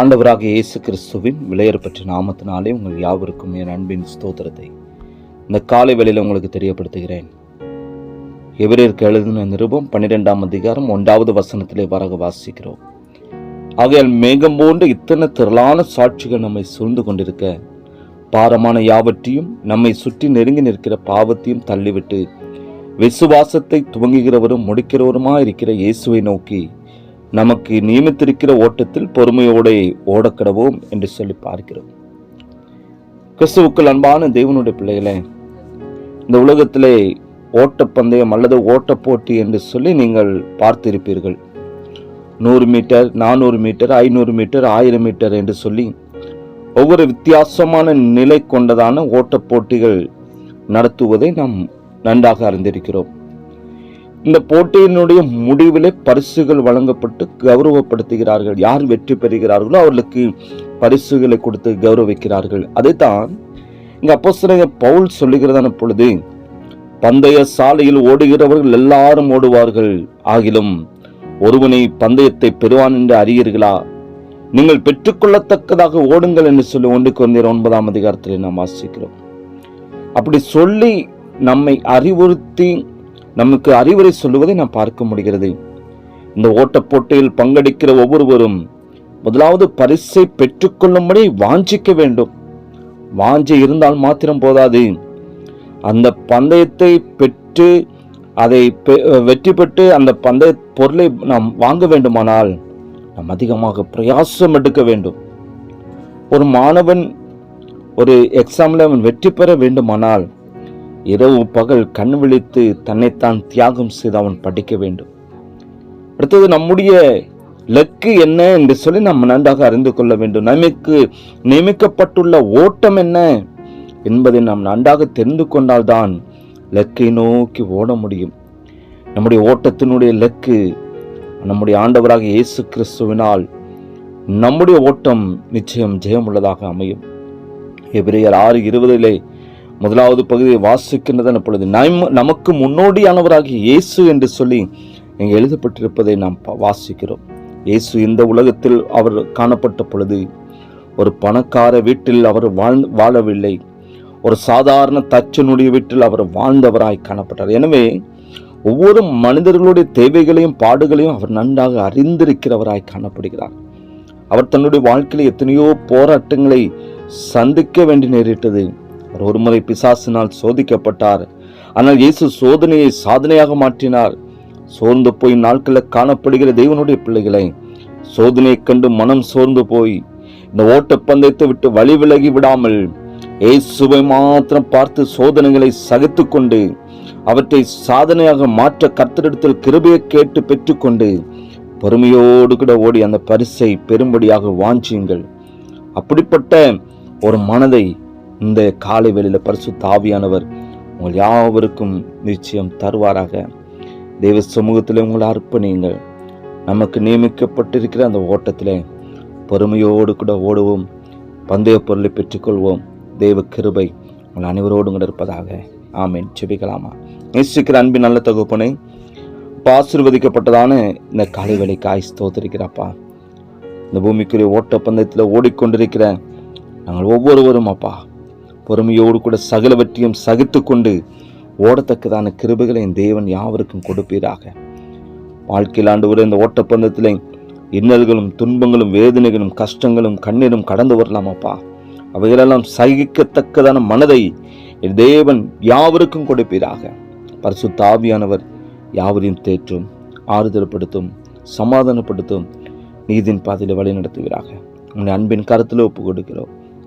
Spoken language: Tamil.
ஆண்டவராக இயேசு கிறிஸ்துவின் விலையேறப்பட்ட நாமத்தினாலே உங்கள் யாவருக்கும் என் அன்பின் ஸ்தோத்திரத்தை. இந்த காலை வேளையில் உங்களுக்கு தெரியப்படுத்துகிறேன். எவரிற்கு எழுதின நிருபம் பன்னிரெண்டாம் அதிகாரம் ஒன்றாவது வசனத்திலே வரக வாசிக்கிறோம். ஆகையால் மேகம் போன்ற இத்தனை திரளான சாட்சிகள் நம்மை சூழ்ந்து கொண்டிருக்க பாரமான யாவற்றையும் நம்மை சுற்றி நெருங்கி நிற்கிற பாவத்தையும் தள்ளிவிட்டு விசுவாசத்தை துவங்குகிறவரும் முடிக்கிறவருமா இருக்கிற இயேசுவை நோக்கி நமக்கு நியமித்திருக்கிற ஓட்டத்தில் பொறுமையோடு ஓடக்கடவோம் என்று சொல்லி பார்க்கிறோம். கிறிஸ்துவுக்குள் அன்பான தேவனுடைய பிள்ளைகளே இந்த உலகத்திலே ஓட்டப்பந்தயம் அல்லது ஓட்டப் போட்டி என்று சொல்லி நீங்கள் பார்த்திருப்பீர்கள். நூறு மீட்டர் நானூறு மீட்டர் ஐநூறு மீட்டர் ஆயிரம் மீட்டர் என்று சொல்லி ஒவ்வொரு வித்தியாசமான நிலை கொண்டதான ஓட்டப் போட்டிகள் நடத்துவதை நாம் நன்றாக அறிந்திருக்கிறோம். இந்த போட்டியினுடைய முடிவிலே பரிசுகள் வழங்கப்பட்டு கௌரவப்படுத்துகிறார்கள். யார் வெற்றி பெறுகிறார்களோ அவர்களுக்கு பரிசுகளை கொடுத்து கௌரவிக்கிறார்கள். அதைத்தான் இங்க அப்போஸ்தலங்க பவுல் சொல்லுகிறதான பொழுது பந்தய சாலையில் ஓடுகிறவர்கள் எல்லாரும் ஓடுவார்கள். ஆகிலும் ஒருவனை பந்தயத்தை பெறுவான் என்று அறியீர்களா? நீங்கள் பெற்றுக்கொள்ளத்தக்கதாக ஓடுங்கள் என்று சொல்லி ஒன்று குழந்தையர் ஒன்பதாம் அதிகாரத்தில் நாம் வாசிக்கிறோம். அப்படி சொல்லி நம்மை அறிவுறுத்தி நமக்கு அறிவுரை சொல்லுவதை நாம் பார்க்க முடிகிறது. இந்த ஓட்டப் போட்டியில் பங்கெடுக்கிற ஒவ்வொருவரும் முதலாவது பரிசை பெற்றுக்கொள்ளும்படி வாஞ்சிக்க வேண்டும். வாஞ்சி இருந்தால் மாத்திரம் போதாது. அந்த பந்தயத்தை பெற்று அதை பெ- வெற்றி பெற்று அந்த பந்தய பொருளை நாம் வாங்க வேண்டுமானால் நாம் அதிகமாக பிரயாசம் எடுக்க வேண்டும். ஒரு மாணவன் ஒரு எக்ஸாமில் அவன் வெற்றி பெற வேண்டுமானால் இரவு பகல் கண் விழித்து தன்னைத்தான் தியாகம் செய்து அவன் படிக்க வேண்டும். அடுத்தது நம்முடைய லக்கு என்ன என்று சொல்லி நாம் நன்றாக அறிந்து கொள்ள வேண்டும். நமக்கு நியமிக்கப்பட்டுள்ள ஓட்டம் என்ன என்பதை நாம் நன்றாக தெரிந்து கொண்டால்தான் லக்கை நோக்கி ஓட முடியும். நம்முடைய ஓட்டத்தினுடைய லக்கு நம்முடைய ஆண்டவராக இயேசு கிறிஸ்துவினால் நம்முடைய ஓட்டம் நிச்சயம் ஜெயமுள்ளதாக அமையும். எபிரேயர் ஆறு இருபதிலே முதலாவது பகுதியை வாசிக்கின்றதன் பொழுது நம்- நமக்கு முன்னோடியானவராகிய இயேசு என்று சொல்லி இங்கே எழுதப்பட்டிருப்பதை நாம் வாசிக்கிறோம். இயேசு இந்த உலகத்தில் அவர் காணப்பட்ட பொழுது ஒரு பணக்கார வீட்டில் அவர் வாழ் வாழவில்லை. ஒரு சாதாரண தச்சனுடைய வீட்டில் அவர் வாழ்ந்தவராய் காணப்பட்டார். எனவே ஒவ்வொரு மனிதர்களுடைய தேவைகளையும் பாடுகளையும் அவர் நன்றாக அறிந்திருக்கிறவராய் காணப்படுகிறார். அவர் தன்னுடைய வாழ்க்கையில் எத்தனையோ போராட்டங்களை சந்திக்க வேண்டி நேரிட்டது. அவர் ஒருமுறை பிசாசினால் சோதிக்கப்பட்டார். ஆனால் இயேசு சோதனையை சாதனையாக மாற்றினார். சோர்ந்து போய் நாட்களில் காணப்படுகிற தெய்வனுடைய பிள்ளைகளை சோதனையைக் கண்டு மனம் சோர்ந்து போய் இந்த ஓட்டப்பந்தயத்தை விட்டு வழி விலகி விடாமல் இயேசுவை மாத்திரம் பார்த்து சோதனைகளை சகித்து கொண்டு அவற்றை சாதனையாக மாற்ற கர்த்தரிடத்தில் கிருபையை கேட்டு பெற்றுக்கொண்டு பொறுமையோடு கூட ஓடி அந்த பரிசை பெரும்படியாக வாஞ்சியுங்கள் அப்படிப்பட்ட ஒரு மனதை இந்த காலை வெளியில் பரிசு தாவியானவர் உங்கள் யாவருக்கும் நிச்சயம் தருவாராக. தெய்வ சமூகத்தில் உங்களை அர்ப்பணியுங்கள். நமக்கு நியமிக்கப்பட்டிருக்கிற அந்த ஓட்டத்தில் பொறுமையோடு கூட ஓடுவோம். பந்தய பொருளை பெற்றுக்கொள்வோம். தெய்வ கிருபை உங்கள் அனைவரோடும் கூட இருப்பதாக. ஆமேன். செபிக்கலாமா நேசிக்கிற அன்பின் நல்ல தகுப்பனை ஆசிர்வதிக்கப்பட்டதான இந்த காலை வேலைக்காய் ஸ்தோத்திரிக்கிறாப்பா இந்த பூமிக்குரிய ஓட்ட பந்தயத்தில் ஓடிக்கொண்டிருக்கிற நாங்கள் ஒவ்வொருவரும் அப்பா பொறுமையோடு கூட சகலவற்றையும் சகித்து கொண்டு ஓடத்தக்கதான கிருபைகளை என் தேவன் யாவருக்கும் கொடுப்பீராக. வாழ்க்கையில் ஆண்டு இந்த ஓட்டப்பந்தத்தில் இன்னல்களும் துன்பங்களும் வேதனைகளும் கஷ்டங்களும் கண்ணீரும் கடந்து வரலாமாப்பா அவைகளெல்லாம் சகிக்கத்தக்கதான மனதை என் தேவன் யாவருக்கும் கொடுப்பீராக. பரிசு தாவியானவர் யாவரையும் தேற்றும் ஆறுதல்படுத்தும் சமாதானப்படுத்தும் நீதின் பாதையில் வழி நடத்துவீராக உன்னை அன்பின் கருத்தில் ஒப்பு கொடுக்கிறோம்